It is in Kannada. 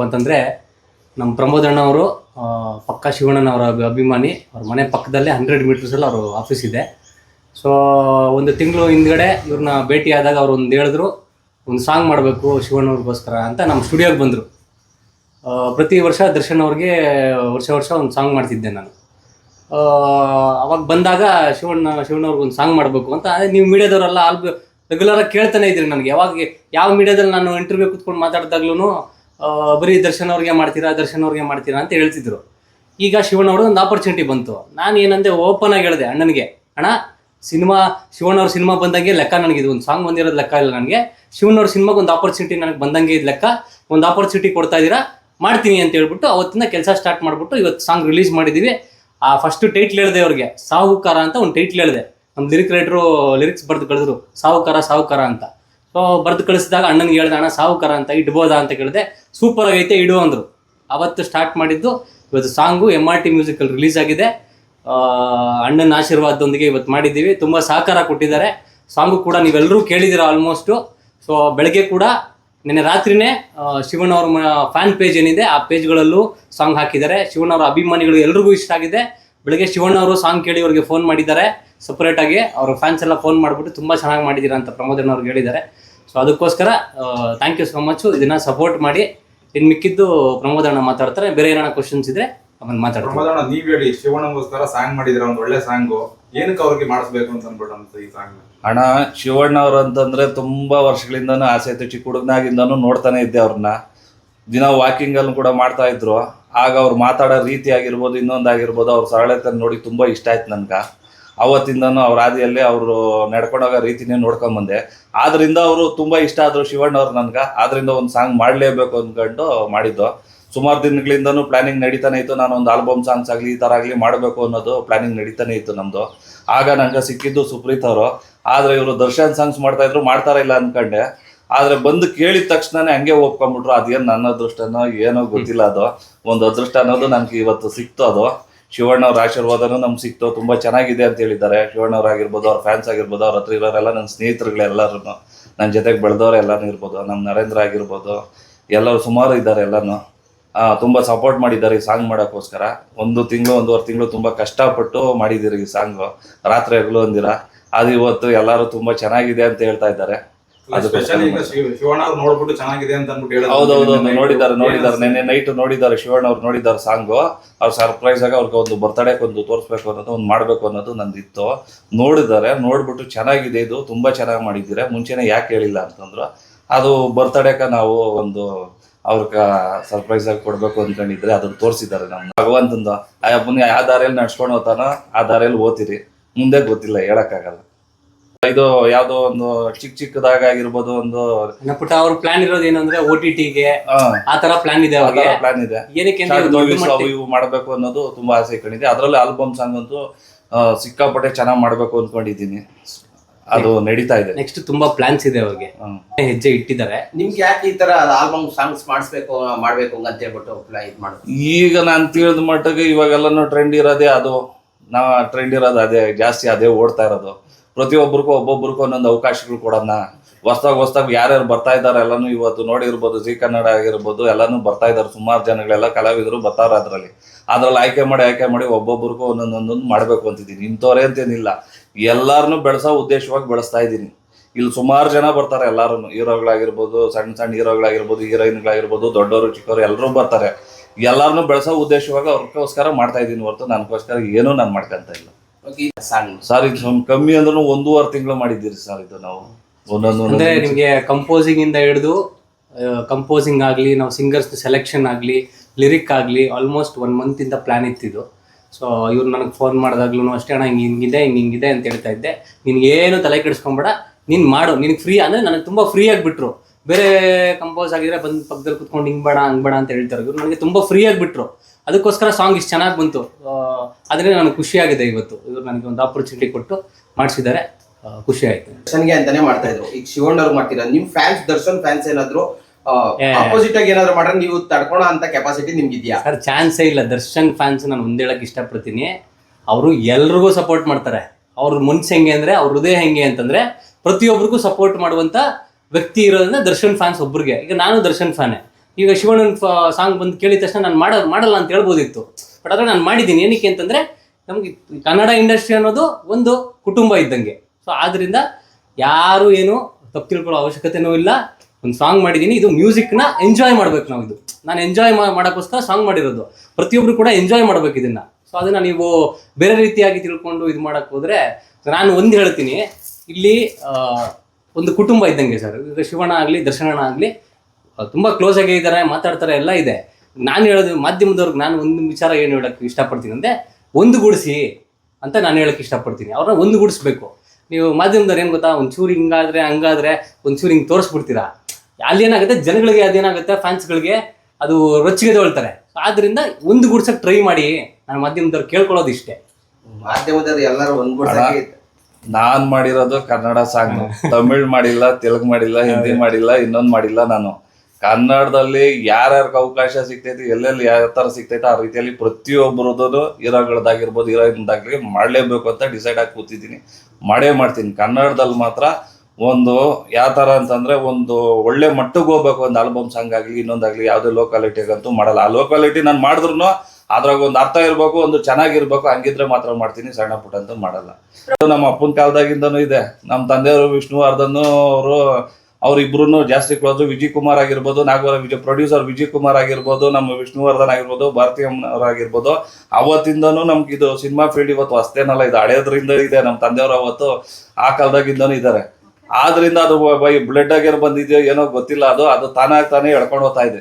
ಅಂತಂದ್ರೆ ನಮ್ಮ ಪ್ರಮೋದ್ ಅಣ್ಣವರು ಆ, ಪಕ್ಕ ಶಿವಣ್ಣನವರ ಅಭಿ- ಅಭಿಮಾನಿ ಅವ್ರ ಮನೆ ಪಕ್ಕದಲ್ಲೇ ಹಂಡ್ರೆಡ್ ಮೀಟರ್ಸಲ್ಲಿ ಅವರು ಆಫೀಸ್ ಇದೆ. ಸೊ ಒಂದು ತಿಂಗಳು ಹಿಂದ್ಗಡೆ ಇವ್ರನ್ನ ಭೇಟಿ ಆದಾಗ ಅವ್ರು ಒಂದು ಹೇಳಿದ್ರು ಒಂದು ಸಾಂಗ್ ಮಾಡಬೇಕು ಶಿವಣ್ಣವ್ರಿಗೋಸ್ಕರ ಅಂತ ನಮ್ಮ ಸ್ಟುಡಿಯೋಗೆ ಬಂದರು. ಪ್ರತಿ ವರ್ಷ ದರ್ಶನ್ ಅವ್ರಿಗೆ ವರ್ಷ ವರ್ಷ ಒಂದು ಸಾಂಗ್ ಮಾಡ್ತಿದ್ದೆ ನಾನು. ಅವಾಗ ಬಂದಾಗ ಶಿವಣ್ಣ ಶಿವಣ್ಣವ್ರಿಗೆ ಒಂದು ಸಾಂಗ್ ಮಾಡಬೇಕು ಅಂತ ಅದೇ ನೀವು ಮೀಡಿಯಾದವರೆಲ್ಲ ಆಲ್ಬ ರೆಗ್ಯುಲರಾಗಿ ಕೇಳ್ತಾನೆ ಇದ್ರಿ ನನಗೆ. ಯಾವಾಗ ಯಾವ ಮೀಡಿಯಾದಲ್ಲಿ ನಾನು ಇಂಟರ್ವ್ಯೂ ಕುತ್ಕೊಂಡು ಮಾತಾಡಿದಾಗ್ಲೂ ಬರೀ ದರ್ಶನ್ ಅವ್ರಿಗೆ ಮಾಡ್ತೀರಾ, ದರ್ಶನ್ ಅವ್ರಿಗೆ ಮಾಡ್ತೀರಾ ಅಂತ ಹೇಳ್ತಿದ್ರು. ಈಗ ಶಿವಣ್ಣ ಅವ್ರದ್ದು ಒಂದು ಆಪರ್ಚುನಿಟಿ ಬಂತು. ನಾನು ಏನಂದೆ ಓಪನ್ ಆಗಿ ಹೇಳಿದೆ ಅಣ್ಣನಿಗೆ, ಅಣ್ಣ, ಸಿನಿಮಾ ಶಿವಣ್ಣವ್ರ ಸಿನಿಮಾ ಬಂದಂಗೆ ಲೆಕ್ಕ ನನಗೆ ಇದು, ಒಂದು ಸಾಂಗ್ ಬಂದಿರೋದು ಲೆಕ್ಕ ಇಲ್ಲ ನನಗೆ. ಶಿವಣ್ಣವ್ರ ಸಿನಿಮಾಗೆ ಒಂದು ಆಪರ್ಚುನಿಟಿ ನನಗೆ ಬಂದಂಗೆ ಇದು ಲೆಕ್ಕ. ಒಂದು ಆಪರ್ಚುನಿಟಿ ಕೊಡ್ತಾ ಇದ್ದೀರಾ ಮಾಡ್ತೀನಿ ಅಂತ ಹೇಳ್ಬಿಟ್ಟು ಅವತ್ತಿಂದ ಕೆಲಸ ಸ್ಟಾರ್ಟ್ ಮಾಡಿಬಿಟ್ಟು ಇವತ್ತು ಸಾಂಗ್ ರಿಲೀಸ್ ಮಾಡಿದ್ದೀವಿ ಆ ಫಸ್ಟ್ ಟೈಟ್ಲ್ ಹೇಳಿದೆ ಅವ್ರಿಗೆ, ಸಾಹುಕಾರ ಅಂತ ಒಂದು ಟೈಟ್ಲ್ ಹೇಳಿದೆ. ನಮ್ಮ ಲಿರಿಕ್ ರೈಟ್ರು ಲಿರಿಕ್ಸ್ ಬರೆದು ಕಳಿದ್ರು, ಸಾಹುಕಾರ ಸಾಹುಕಾರ ಅಂತ. ಸೊ ಬರೆದು ಕಳಿಸಿದಾಗ ಅಣ್ಣನಿಗೆ ಹೇಳ್ದೆ, ಅಣ್ಣ, ಸಾಹುಕಾರ ಅಂತ, ಇಡ್ಬೋದಾ ಅಂತ ಕೇಳಿದೆ. ಸೂಪರ್ ಆಗೈತೆ ಇಡು ಅಂದರು. ಅವತ್ತು ಸ್ಟಾರ್ಟ್ ಮಾಡಿದ್ದು ಇವತ್ತು song M R T musical release ಆಗಿದೆ. ಅಣ್ಣನ ಆಶೀರ್ವಾದದೊಂದಿಗೆ ಇವತ್ತು ಮಾಡಿದ್ದೀವಿ. ತುಂಬ ಸಹಕಾರ ಕೊಟ್ಟಿದ್ದಾರೆ. ಸಾಂಗು ಕೂಡ ನೀವೆಲ್ಲರೂ ಕೇಳಿದ್ದೀರ ಆಲ್ಮೋಸ್ಟು ಸೊ ಬೆಳಗ್ಗೆ ಕೂಡ ನಿನ್ನೆ ರಾತ್ರಿನೇ ಶಿವಣ್ಣ ಶಿವಣ್ಣವ್ರ ಫ್ಯಾನ್ ಪೇಜ್ ಏನಿದೆ, ಆ ಪೇಜ್ಗಳಲ್ಲೂ ಸಾಂಗ್ ಹಾಕಿದ್ದಾರೆ. ಶಿವಣ್ಣವ್ರ ಅಭಿಮಾನಿಗಳು ಎಲ್ರಿಗೂ ಇಷ್ಟ ಆಗಿದೆ. ಬೆಳಗ್ಗೆ ಶಿವಣ್ಣವರು ಸಾಂಗ್ ಕೇಳಿ ಅವ್ರಿಗೆ ಫೋನ್ ಮಾಡಿದ್ದಾರೆ. ಸಪ್ರೇಟಾಗಿ ಅವ್ರ ಫ್ಯಾನ್ಸ್ ಎಲ್ಲ ಫೋನ್ ಮಾಡಿಬಿಟ್ಟು ತುಂಬ ಚೆನ್ನಾಗಿ ಮಾಡಿದ್ದೀರಾ ಅಂತ ಪ್ರಮೋದನ್ ಅವ್ರಿಗೆ ಹೇಳಿದ್ದಾರೆ. ಸೊ ಅದಕ್ಕೋಸ್ಕರ ಥ್ಯಾಂಕ್ ಯು ಸೋ ಮಚ್ ಇದನ್ನು ಸಪೋರ್ಟ್ ಮಾಡಿ ಇನ್ನು ಮಿಕ್ಕಿದ್ದು ಪ್ರಮೋದಣ್ಣ ಮಾತಾಡ್ತಾರೆ. ಬೇರೆ ಏನಾರ ಕ್ವಶನ್ಸ್ ಇದ್ರೆ ಆಮೇಲೆ ಮಾತಾಡ್ತಾರೆ ಪ್ರಮೋದಣ್ಣ ನೀವ್ ಹೇಳಿ ಶಿವಣ್ಣಗೋಸ್ಕರ ಸಾಂಗ್ ಮಾಡಿದಿರ ಒಂದು ಒಳ್ಳೆ ಸಾಂಗು ಏನಕ್ಕೆ ಅವ್ರಿಗೆ ಮಾಡಿಸ್ಬೇಕು ಅಂತ ಅನ್ಬಿಟ್ಟು ಅಂತ ಈ ಸಾಂಗ್ ಅಣ್ಣ ಶಿವಣ್ಣ ಅವ್ರು ಅಂತಂದ್ರೆ ತುಂಬಾ ವರ್ಷಗಳಿಂದನೂ ಆಸೆ ಇತ್ತು. ಚಿಕ್ಕ ಹುಡುಗನಾಗಿಂದನೂ ನೋಡ್ತಾನೆ ಇದ್ದೆ ಅವ್ರನ್ನ ದಿನ ವಾಕಿಂಗ್ ಅಲ್ಲಿ ಕೂಡ ಮಾಡ್ತಾ ಇದ್ರು. ಆಗ ಅವ್ರು ಮಾತಾಡೋ ರೀತಿ ಆಗಿರ್ಬೋದು ಇನ್ನೊಂದಾಗಿರ್ಬೋದು ಅವ್ರ ಸರಳತೆ ನೋಡಿ ತುಂಬಾ ಇಷ್ಟ ಆಯ್ತು ನನ್ಗ. ಅವತ್ತಿಂದನೂ ಅವ್ರ ಹಾದಿಯಲ್ಲಿ ಅವರು ನಡ್ಕೊಂಡೋಗೋ ರೀತಿನೇ ನೋಡ್ಕೊಂಡ್ ಬಂದೆ. ಆದ್ರಿಂದ ಅವರು ತುಂಬಾ ಇಷ್ಟ ಆದ್ರು ಶಿವಣ್ಣ ಅವ್ರು ನನ್ಗ. ಆದ್ರಿಂದ ಒಂದು ಸಾಂಗ್ ಮಾಡಲೇಬೇಕು ಅಂದ್ಕೊಂಡು ಮಾಡಿದ್ದು. ಸುಮಾರು ದಿನಗಳಿಂದನೂ ಪ್ಲಾನಿಂಗ್ ನಡೀತಾನೆ ಇತ್ತು. ನಾನು ಒಂದು ಆಲ್ಬಮ್ ಸಾಂಗ್ಸ್ ಆಗಲಿ, ಈ ಥರ ಆಗಲಿ ಮಾಡಬೇಕು ಅನ್ನೋದು ಪ್ಲಾನಿಂಗ್ ನಡೀತಾನೆ ಇತ್ತು ನಮ್ಮದು ಆಗ ನನಗೆ ಸಿಕ್ಕಿದ್ದು ಸುಪ್ರೀತ್ ಅವರು. ಆದರೆ ಇವರು ದರ್ಶನ್ ಸಾಂಗ್ಸ್ ಮಾಡ್ತಾ ಇದ್ರು, ಮಾಡ್ತಾರ ಇಲ್ಲ ಅನ್ಕೊಂಡೆ. ಆದರೆ ಬಂದು ಕೇಳಿದ ತಕ್ಷಣನೇ ಹಂಗೆ ಒಪ್ಕೊಂಡ್ಬಿಟ್ರು. ಅದೇನು ನನ್ನ ಅದೃಷ್ಟನೋ ಏನೋ ಗೊತ್ತಿಲ್ಲ ಅದು. ಒಂದು ಅದೃಷ್ಟ ಅನ್ನೋದು ನನಗೆ ಇವತ್ತು ಸಿಕ್ತು ಅದು. ಶಿವಣ್ಣ ಅವ್ರ ಆಶೀರ್ವಾದನೂ ನಮ್ಗೆ ಸಿಕ್ತು. ತುಂಬಾ ಚೆನ್ನಾಗಿದೆ ಅಂತ ಹೇಳಿದ್ದಾರೆ. ಶಿವಣ್ಣ ಆಗಿರ್ಬೋದು, ಅವ್ರ ಫ್ಯಾನ್ಸ್ ಆಗಿರ್ಬೋದು, ಅವ್ರ ಹತ್ರ ಇರೋರೆಲ್ಲ ನನ್ನ ಸ್ನೇಹಿತರುಗಳೆಲ್ಲರೂ ನನ್ನ ಜೊತೆಗೆ ಬೆಳೆದವ್ರು ಎಲ್ಲರೂ ಇರ್ಬೋದು ನಮ್ಮ ನರೇಂದ್ರ ಆಗಿರ್ಬೋದು, ಎಲ್ಲರೂ ಸುಮಾರು ಇದ್ದಾರೆ ಎಲ್ಲನೂ ತುಂಬ ಸಪೋರ್ಟ್ ಮಾಡಿದ್ದಾರೆ ಈ ಸಾಂಗ್ ಮಾಡೋಕ್ಕೋಸ್ಕರ. ಒಂದು ತಿಂಗಳು, ಒಂದೂವರೆ ತಿಂಗಳು ತುಂಬ ಕಷ್ಟಪಟ್ಟು ಮಾಡಿದ್ದೀರಿ ಈ ಸಾಂಗು ರಾತ್ರಿ ಹಗಲು ಅಂದಿರ. ಅದು ಇವತ್ತು ಎಲ್ಲರೂ ತುಂಬ ಚೆನ್ನಾಗಿದೆ ಅಂತ ಹೇಳ್ತಾ ಇದ್ದಾರೆ. ಸ್ಪೆಷಲ್ ಈಗ ಶಿವ- ಶಿವಣ್ಣ ಅವ್ರು ನೋಡ್ಬಿಟ್ಟು ಚೆನ್ನಾಗಿದೆ ಅಂತ ಹೇಳಿದ್ರು. ಹೌದೌದು ನೋಡಿದ್ದಾರೆ ನೋಡಿದ್ದಾರೆ. ನಿನ್ನೆ ನೈಟ್ ನೋಡಿದ್ದಾರೆ ಶಿವಣ್ಣ ಅವ್ರು ನೋಡಿದ್ದಾರೆ ಸಾಂಗ್. ಅವ್ರ ಸರ್ಪ್ರೈಸ್ ಆಗಿ ಅವ್ರಿಗೆ ಒಂದು ಬರ್ತಡೇಗೆ ಒಂದು ತೋರಿಸ್ಬೇಕು ಅನ್ನೋದು ಒಂದು ಮಾಡಬೇಕು ಅನ್ನೋದು ನಂದಿತ್ತು. ನೋಡಿದ್ದಾರೆ ನೋಡ್ಬಿಟ್ಟು ಚೆನ್ನಾಗಿದೆ ಇದು ತುಂಬಾ ಚೆನ್ನಾಗಿ ಮಾಡಿದ್ದೀರಾ. ಮುಂಚೆನೆ ಯಾಕೆ ಹೇಳಿಲ್ಲ ಅಂತಂದ್ರು. ಅದು ಬರ್ತಡೇಕ ನಾವು ಒಂದು ಅವ್ರಿಗೆ ಸರ್ಪ್ರೈಸ್ ಆಗಿ ಕೊಡ್ಬೇಕು ಅನ್ಕೊಂಡಿದ್ರೆ ಅದನ್ನ ತೋರಿಸಿದ್ದಾರೆ ನಮ್ಮ ಭಗವಂತಂದು ಆ ದಾರಿಯಲ್ಲಿ ನಡ್ಸ್ಕೊಂಡು ಹೋಗ್ತಾನೋ ಆ ದಾರಿಯಲ್ಲಿ ಓದ್ತೀರಿ. ಮುಂದೆ ಗೊತ್ತಿಲ್ಲ ಹೇಳಕ್ಕಾಗಲ್ಲ. ಇದು ಯಾವ್ದೋ ಒಂದು ಚಿಕ್ಕ ಚಿಕ್ಕದಾಗ ಆಗಿರ್ಬೋದು ಒಂದು ಪುಟ್ಟ ಅವ್ರ ಪ್ಲಾನ್ ಇರೋದು ಏನಂದ್ರೆ ಓ ಟಿ ಟಿಗೆ ಆ, ತರ ಪ್ಲಾನ್ ಇದೆ ಅವ್ರಿಗೆ. ಪ್ಲಾನ್ ಇದೆ. ಏನಕ್ಕೆ ಅಂದ್ರೆ ದೊಡ್ಡ ಅವು ಇವು ಮಾಡಬೇಕು ಅನ್ನೋದು ತುಂಬಾ ಆಸೆ ಇಟ್ಕೊಂಡಿದ್ದೆ ಅದರಲ್ಲಿ ಆಲ್ಬಮ್ ಸಾಂಗ್ ಅಂತೂ ಆ, ಸಿಕ್ಕಾಪಟ್ಟೆ ಚೆನ್ನಾಗಿ ಮಾಡಬೇಕು ಅನ್ಕೊಂಡಿದ್ದೀನಿ. ಅದು ನಡೀತಾ ಇದೆ. ನೆಕ್ಸ್ಟ್ ತುಂಬಾ ಪ್ಲಾನ್ಸ್ ಇದೆ ಅವ್ರಿಗೆ. ಹ್ಮ್. ಹೆಜ್ಜೆ ಇಟ್ಟಿದ್ದಾರೆ. ನಿಮ್ಗೆ ಯಾಕೆ ಈ ತರ ಆಲ್ಬಮ್ ಸಾಂಗ್ಸ್ ಮಾಡಿಸ್ಬೇಕು ಮಾಡ್ಬೇಕು ಅಂತ ಹೇಳ್ಬಿಟ್ಟು ಇದು ಇದ್ ಮಾಡೋದು? ಈಗ ನಾನು ತಿಳಿದ ಮಟ್ಟಿಗೆ ಇವಾಗೆಲ್ಲನೂ ಟ್ರೆಂಡ್ ಇರೋದೇ ಅದು. ನಾ ಟ್ರೆಂಡ್ ಇರೋದು ಅದೇ ಜಾಸ್ತಿ ಅದೇ ಓಡ್ತಾ ಇರೋದು. ಪ್ರತಿಯೊಬ್ಬರಿಗೂ ಒಬ್ಬೊಬ್ರಿಗೂ ಒಂದೊಂದು ಅವಕಾಶಗಳು ಕೊಡೋಣ ಹೊಸ್ದಾಗ ಹೊಸ್ದಾಗ ಯಾರ್ಯಾರು ಬರ್ತಾ ಇದ್ದಾರೆ ಎಲ್ಲಾನು ಇವತ್ತು ನೋಡಿರ್ಬೋದು, ಜಿ ಕನ್ನಡ ಆಗಿರ್ಬೋದು, ಎಲ್ಲಾನು ಬರ್ತಾ ಇದ್ದಾರೆ. ಸುಮಾರು ಜನಗಳೆಲ್ಲ ಕಲಾವಿದರು ಬರ್ತಾರೆ ಅದರಲ್ಲಿ. ಅದ್ರಲ್ಲಿ ಆಯ್ಕೆ ಮಾಡಿ ಆಯ್ಕೆ ಮಾಡಿ ಒಬ್ಬೊಬ್ರಿಗೂ ಒಂದೊಂದೊಂದೊಂದು ಮಾಡಬೇಕು ಅಂತಿದ್ದೀನಿ. ಇಂಥವ್ರೆ ಅಂತೇನಿಲ್ಲ. ಎಲ್ಲಾರನ್ನು ಬೆಳೆಸೋ ಉದ್ದೇಶವಾಗಿ ಬೆಳೆಸ್ತಾ ಇದ್ದೀನಿ. ಇಲ್ಲಿ ಸುಮಾರು ಜನ ಬರ್ತಾರೆ ಎಲ್ಲರೂ ಹೀರೋಗಳಾಗಿರ್ಬೋದು ಸಣ್ಣ ಸಣ್ಣ ಹೀರೋಗಳಾಗಿರ್ಬೋದು, ಹೀರೋಯಿನ್ಗಳಾಗಿರ್ಬೋದು ದೊಡ್ಡವರು ಚಿಕ್ಕವರು ಎಲ್ಲರೂ ಬರ್ತಾರೆ. ಎಲ್ಲಾರನ್ನು ಬೆಳೆಸೋ ಉದ್ದೇಶವಾಗಿ ಅವ್ರಿಗೋಸ್ಕರ ಮಾಡ್ತಾ ಇದ್ದೀನಿ ಹೊರತು. ನನಗೋಸ್ಕರ ಏನೂ ನಾನು ಮಾಡ್ಕೊಂತ ಇಲ್ಲ. ಸರ್ ಇದು ಸ್ವಲ್ಪ ಕಮ್ಮಿ ಅಂದ್ರೂ ಒಂದೂವರೆ ತಿಂಗಳು ಮಾಡಿದ್ದೀರಿ ಸರ್ ಇದು ನಾವು. ಒಂದೊಂದು ಅಂದ್ರೆ ನಿಮಗೆ ನಿಮ್ಗೆ ಕಂಪೋಸಿಂಗ್ ಇಂದ ಹಿಡಿದು ಕಂಪೋಸಿಂಗ್ ಆಗ್ಲಿ ನಾವು ಸಿಂಗರ್ಸ್ ಸೆಲೆಕ್ಷನ್ ಆಗ್ಲಿ ಲಿರಿಕ್ ಆಗ್ಲಿ ಆಲ್ಮೋಸ್ಟ್ ಒನ್ ಮಂತ್ ಇಂದ ಪ್ಲಾನ್ ಇತ್ತಿದ್ದು. ಸೊ ಇವ್ರು ನನಗೆ ಫೋನ್ ಮಾಡಿದಾಗ್ಲೂ ಅಷ್ಟೇ ಅಣ್ಣ ಹಿಂಗೆ ಹಿಂಗಿದೆ ಹಿಂಗೆ ಹಿಂಗಿದೆ ಅಂತ ಹೇಳ್ತಾ ಇದ್ದೆ. ನಿನ್ಗೇನು ತಲೆ ಕೆಡಿಸ್ಕೊಂಬೇಡ ನೀನು ಮಾಡು. ನಿನಗೆ ಫ್ರೀ ಅಂದರೆ ನನಗೆ ತುಂಬ ಫ್ರೀ ಆಗಿಬಿಟ್ರು. ಬೇರೆ ಕಂಪೋಸ್ ಆಗಿದ್ರೆ ಬಂದು ಪಕ್ಕದಲ್ಲಿ ಕುತ್ಕೊಂಡು ಹಿಂಗೆ ಬೇಡ ಹಂಗೆ ಬೇಡ ಅಂತ ಹೇಳ್ತಾರೆ. ಇವ್ರು ನನಗೆ ತುಂಬ ಫ್ರೀ ಆಗಿಬಿಟ್ರು. ಅದಕ್ಕೋಸ್ಕರ ಸಾಂಗ್ ಇಷ್ಟು ಚೆನ್ನಾಗಿ ಬಂತು. ಆದರೆ ನನಗೆ ಖುಷಿಯಾಗಿದೆ ಇವತ್ತು. ಇವರು ನನಗೆ ಒಂದು ಆಪರ್ಚುನಿಟಿ ಕೊಟ್ಟು ಮಾಡಿಸಿದ್ದಾರೆ. ಖುಷಿ ಆಯ್ತು. ದರ್ಶನ್ಗೆ ಅಂತಾನೆ ಮಾಡ್ತಾ ಇದ್ರು. ಈಗ ಶಿವಣ್ಣ ಅವ್ರು ಮಾಡ್ತೀರಾ ನಿಮ್ ಫ್ಯಾನ್ಸ್ ದರ್ಶನ್ ಫ್ಯಾನ್ಸ್ ಏನಾದ್ರು. ಅಪೋಸಿಟ್ ಆಗಿ ಏನಾದ್ರು ಮಾಡ್ರೆ ನೀವು ತಡ್ಕೊಳೋ ಅಂತ ಕೆಪಾಸಿಟಿ ನಿಮ್ಗೆ ಇದೆಯಾ ಸರ್ ಚಾನ್ಸೇ ಇಲ್ಲ. ದರ್ಶನ್ ಫ್ಯಾನ್ಸ್ ನಾನು ಒಂದ್ ಹೇಳಕ್ ಇಷ್ಟಪಡ್ತೀನಿ. ಅವರು ಎಲ್ರಿಗೂ ಸಪೋರ್ಟ್ ಮಾಡ್ತಾರೆ. ಅವ್ರ ಮನ್ಸು ಹೆಂಗೆ ಅಂದ್ರೆ ಅವ್ರ ಹೃದಯ ಹೆಂಗೆ ಅಂತಂದ್ರೆ ಪ್ರತಿಯೊಬ್ಬರಿಗೂ ಸಪೋರ್ಟ್ ಮಾಡುವಂತ ವ್ಯಕ್ತಿ ಇರೋದ್ರಿಂದ ದರ್ಶನ್ ಫ್ಯಾನ್ಸ್ ಒಬ್ರಿಗೆ. ಈಗ ನಾನು ದರ್ಶನ್ ಫ್ಯಾನೆ ಈಗ ಶಿವಣ್ಣನ ಸಾಂಗ್ ಬಂದು ಕೇಳಿದ ತಕ್ಷಣ ನಾನು ಮಾಡ, ಮಾಡಲ್ಲ ಅಂತ ಹೇಳ್ಬೋದಿತ್ತು. ಬಟ್ ಆದರೆ ನಾನು ಮಾಡಿದ್ದೀನಿ. ಏನಕ್ಕೆ ಅಂತಂದರೆ, ನಮಗೆ ಕನ್ನಡ ಇಂಡಸ್ಟ್ರಿ ಅನ್ನೋದು ಒಂದು ಕುಟುಂಬ ಇದ್ದಂಗೆ. ಸೊ ಆದ್ದರಿಂದ ಯಾರು ಏನು ತಪ್ಪು ತಿಳ್ಕೊಳ್ಳೋ ಅವಶ್ಯಕತೆನೂ ಇಲ್ಲ. ಒಂದು ಸಾಂಗ್ ಮಾಡಿದ್ದೀನಿ. ಇದು ಮ್ಯೂಸಿಕ್ನ ಎಂಜಾಯ್ ಮಾಡ್ಬೇಕು ನಾವು ಇದು. ನಾನು ಎಂಜಾಯ್ ಮಾಡೋಕ್ಕೋಸ್ಕರ ಸಾಂಗ್ ಮಾಡಿರೋದು. ಪ್ರತಿಯೊಬ್ಬರು ಕೂಡ ಎಂಜಾಯ್ ಮಾಡ್ಬೇಕು ಇದನ್ನು. ಸೊ ಅದನ್ನು ನೀವು ಬೇರೆ ರೀತಿಯಾಗಿ ತಿಳ್ಕೊಂಡು ಇದು ಮಾಡೋಕ್ಕೆ ಹೋದರೆ, ನಾನು ಒಂದು ಹೇಳ್ತೀನಿ. ಇಲ್ಲಿ ಒಂದು ಕುಟುಂಬ ಇದ್ದಂಗೆ ಸರ್. ಈಗ ಶಿವಣ್ಣ ಆಗಲಿ, ದರ್ಶನಣ್ಣ ಆಗಲಿ ತುಂಬ ಕ್ಲೋಸ್ ಆಗಿ ಇದ್ದಾರೆ ಮಾತಾಡ್ತಾರೆ ಎಲ್ಲ ಇದೆ. ನಾನು ಹೇಳೋದು ಮಾಧ್ಯಮದವ್ರಿಗೆ ನಾನು ಒಂದು ವಿಚಾರ ಏನು ಹೇಳೋಕ್ಕೆ ಇಷ್ಟಪಡ್ತೀನಿ ಅಂದರೆ ಒಂದುಗೂಡಿಸಿ ಅಂತ ನಾನು ಹೇಳಕ್ಕೆ ಇಷ್ಟಪಡ್ತೀನಿ. ಅವ್ರನ್ನ ಒಂದುಗೂಡಿಸ್ಬೇಕು. ನೀವು ಮಾಧ್ಯಮದವ್ರು ಏನು ಗೊತ್ತಾ? ಒಂಚೂರು ಹಿಂಗಾದ್ರೆ ಹಂಗಾದ್ರೆ ಒಂಚೂರು ಹಿಂಗೆ ತೋರಿಸ್ಬಿಡ್ತೀರಾ? ಅಲ್ಲಿ ಏನಾಗುತ್ತೆ? ಜನಗಳಿಗೆ ಅದೇನಾಗುತ್ತೆ ಫ್ಯಾನ್ಸ್ಗಳಿಗೆ ಅದು ರೊಚ್ಚಿಗೆ ತೊಳ್ತಾರೆ ಆದ್ರಿಂದ ಒಂದುಗೂಡ್ಸಕ್ಕೆ ಟ್ರೈ ಮಾಡಿ ನಾನು ಮಾಧ್ಯಮದವ್ರು ಕೇಳ್ಕೊಳ್ಳೋದು ಇಷ್ಟೇ. ಮಾಧ್ಯಮದಲ್ಲಿ ಎಲ್ಲರೂ ಒಂದ್ಗೂಡ್ಸಕ್ಕೆ ನಾನ್ ಮಾಡಿರೋದು ಕನ್ನಡ ಸಾಂಗ್. ತಮಿಳ್ ಮಾಡಿಲ್ಲ ತೆಲುಗು ಮಾಡಿಲ್ಲ ಹಿಂದಿ ಮಾಡಿಲ್ಲ ಇನ್ನೊಂದು ಮಾಡಿಲ್ಲ ನಾನು. ಕನ್ನಡದಲ್ಲಿ ಯಾರ್ಯಾರಿಗೆ ಅವಕಾಶ ಸಿಗ್ತೈತಿ, ಎಲ್ಲೆಲ್ಲಿ ಯಾವ ತರ ಸಿಗ್ತೈತೆ ಆ ರೀತಿಯಲ್ಲಿ ಪ್ರತಿಯೊಬ್ಬರದ್ದು ಹೀರೋಗಳದ್ದಾಗಿರ್ಬೋದು ಹೀರೋಯಿನ್ದಾಗಲಿ ಮಾಡಲೇಬೇಕು ಅಂತ ಡಿಸೈಡ್ ಆಗಿ ಕೂತಿದ್ದೀನಿ. ಮಾಡೇ ಮಾಡ್ತೀನಿ. ಕನ್ನಡದಲ್ಲಿ ಮಾತ್ರ ಒಂದು ಯಾವ ಥರ ಅಂತಂದರೆ ಒಂದು ಒಳ್ಳೆ ಮಟ್ಟಕ್ಕೆ ಹೋಗ್ಬೇಕು ಒಂದು ಆಲ್ಬಮ್ ಸಾಂಗ್ ಆಗಲಿ ಇನ್ನೊಂದಾಗಲಿ ಯಾವುದೇ ಲೋಕಾಲಿಟಿಗಂತೂ ಮಾಡಲ್ಲ. ಆ ಲೋಕಾಲಿಟಿ ನಾನು ಮಾಡಿದ್ರು ಅದ್ರಾಗ ಒಂದು ಅರ್ಥ ಇರಬೇಕು, ಒಂದು ಚೆನ್ನಾಗಿರ್ಬೇಕು, ಹಂಗಿದ್ರೆ ಮಾತ್ರ ಮಾಡ್ತೀನಿ, ಸಣ್ಣ ಪುಟ್ಟ ಅಂತ ಮಾಡಲ್ಲ. ನಮ್ಮ ಅಪ್ಪನ ಕಾಲದಾಗಿಂದನೂ ಇದೆ. ನಮ್ಮ ತಂದೆಯವರು ವಿಷ್ಣುವರ್ಧನ್ ಅವರು ಅವ್ರಿಬ್ರು ಜಾಸ್ತಿ ಕ್ಲೋಸ್ ವಿಜಯ್ ಕುಮಾರ್ ಆಗಿರ್ಬೋದು, ನಾಗವರ ವಿಜಯ್ ಪ್ರೊಡ್ಯೂಸರ್ ವಿಜಯ್ ಕುಮಾರ್ ಆಗಿರ್ಬೋದು, ನಮ್ಮ ವಿಷ್ಣುವರ್ಧನ್ ಆಗಿರ್ಬೋದು ಭಾರತಿ ಆಗಿರ್ಬೋದು ಅವತ್ತಿಂದನೂ ನಮ್ಗೆ ಇದು ಸಿನಿಮಾ ಫೀಲ್ಡ್ ಇವತ್ತು ಅಷ್ಟೇನಲ್ಲ ಇದು ಹಳೆಯೋದ್ರಿಂದ ಇದೆ. ನಮ್ಮ ತಂದೆಯವರು ಅವತ್ತು ಆ ಕಾಲದಾಗಿಂದನೂ ಇದ್ದಾರೆ ಆದ್ರಿಂದ ಅದು ಬೈ ಬ್ಲಡ್ ಆಗಿರೋ ಬಂದಿದೆಯೋ ಏನೋ ಗೊತ್ತಿಲ್ಲ ಅದು. ಅದು ತಾನಾಗಿ ತಾನೇ ಎಳ್ಕೊಂಡು ಹೋಗ್ತಾ ಇದೆ.